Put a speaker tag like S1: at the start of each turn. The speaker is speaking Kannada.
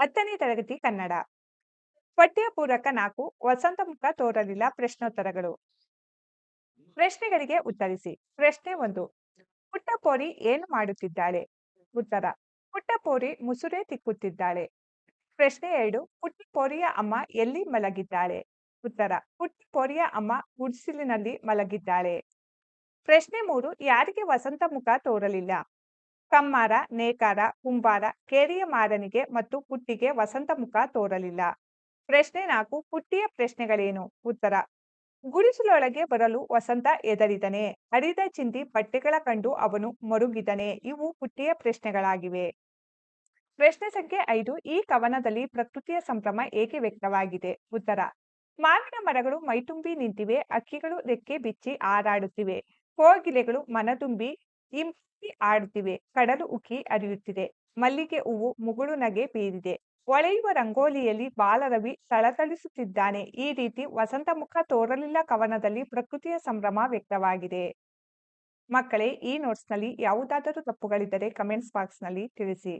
S1: ಹತ್ತನೇ ತರಗತಿ ಕನ್ನಡ. ಪಠ್ಯ ಪೂರಕ ನಾಲ್ಕು, ವಸಂತ ಮುಖ ತೋರಲಿಲ್ಲ ಪ್ರಶ್ನೋತ್ತರಗಳು. ಪ್ರಶ್ನೆಗಳಿಗೆ ಉತ್ತರಿಸಿ. ಪ್ರಶ್ನೆ ಒಂದು, ಪುಟ್ಟಪೋರಿ ಏನು ಮಾಡುತ್ತಿದ್ದಾಳೆ? ಉತ್ತರ, ಪುಟ್ಟಪೋರಿ ಮುಸುರೆ ತಿಕ್ಕುತ್ತಿದ್ದಾಳೆ. ಪ್ರಶ್ನೆ ಎರಡು, ಪುಟ್ಟಪೋರಿಯ ಅಮ್ಮ ಎಲ್ಲಿ ಮಲಗಿದ್ದಾಳೆ? ಉತ್ತರ, ಪುಟ್ಟಪೋರಿಯ ಅಮ್ಮ ಗುಡ್ಸಿಲಿನಲ್ಲಿ ಮಲಗಿದ್ದಾಳೆ. ಪ್ರಶ್ನೆ ಮೂರು, ಯಾರಿಗೆ ವಸಂತ ಮುಖ ತೋರಲಿಲ್ಲ? ಕಮ್ಮಾರ, ನೇಕಾರ, ಕುಂಬಾರ, ಕೇರಿಯ ಮಾರನಿಗೆ ಮತ್ತು ಪುಟ್ಟಿಗೆ ವಸಂತ ಮುಖ ತೋರಲಿಲ್ಲ. ಪ್ರಶ್ನೆ ನಾಲ್ಕು, ಪುಟ್ಟಿಯ ಪ್ರಶ್ನೆಗಳೇನು? ಉತ್ತರ, ಗುಡಿಸಲೊಳಗೆ ಬರಲು ವಸಂತ ಎದರಿದನೆ ಹರಿದ ಚಿಂದಿ ಬಟ್ಟೆಗಳ ಕಂಡು ಅವನು ಮರುಗಿದನೆ. ಇವು ಪುಟ್ಟಿಯ ಪ್ರಶ್ನೆಗಳಾಗಿವೆ. ಪ್ರಶ್ನೆ ಸಂಖ್ಯೆ ಐದು, ಈ ಕವನದಲ್ಲಿ ಪ್ರಕೃತಿಯ ಸಂಭ್ರಮ ಏಕೆ ವ್ಯಕ್ತವಾಗಿದೆ? ಉತ್ತರ, ಮಾವಿನ ಮರಗಳು ಮೈತುಂಬಿ ನಿಂತಿವೆ, ಅಕ್ಕಿಗಳು ರೆಕ್ಕೆ ಬಿಚ್ಚಿ ಹಾರಾಡುತ್ತಿವೆ. ಕೋಗಿಲೆಗಳು ಮನತುಂಬಿ ಇಂಪಿ ಆಡುತ್ತಿವೆ, ಕಡಲು ಉಕ್ಕಿ ಹರಿಯುತ್ತಿದೆ, ಮಲ್ಲಿಗೆ ಹೂವು ಮುಗುಳು ನಗೆ ಬೀರಿದೆ. ಹೊಳೆಯುವ ರಂಗೋಲಿಯಲ್ಲಿ ಬಾಲರವಿ ಥಳಥಳಿಸುತ್ತಿದ್ದಾನೆ ಈ ರೀತಿ ವಸಂತ ಮುಖ ತೋರಲಿಲ್ಲ ಕವನದಲ್ಲಿ ಪ್ರಕೃತಿಯ ಸಂಭ್ರಮ ವ್ಯಕ್ತವಾಗಿದೆ. ಮಕ್ಕಳೇ, ಈ ನೋಟ್ಸ್ನಲ್ಲಿ ಯಾವುದಾದರೂ ತಪ್ಪುಗಳಿದ್ದರೆ ಕಮೆಂಟ್ಸ್ ಬಾಕ್ಸ್ನಲ್ಲಿ ತಿಳಿಸಿ.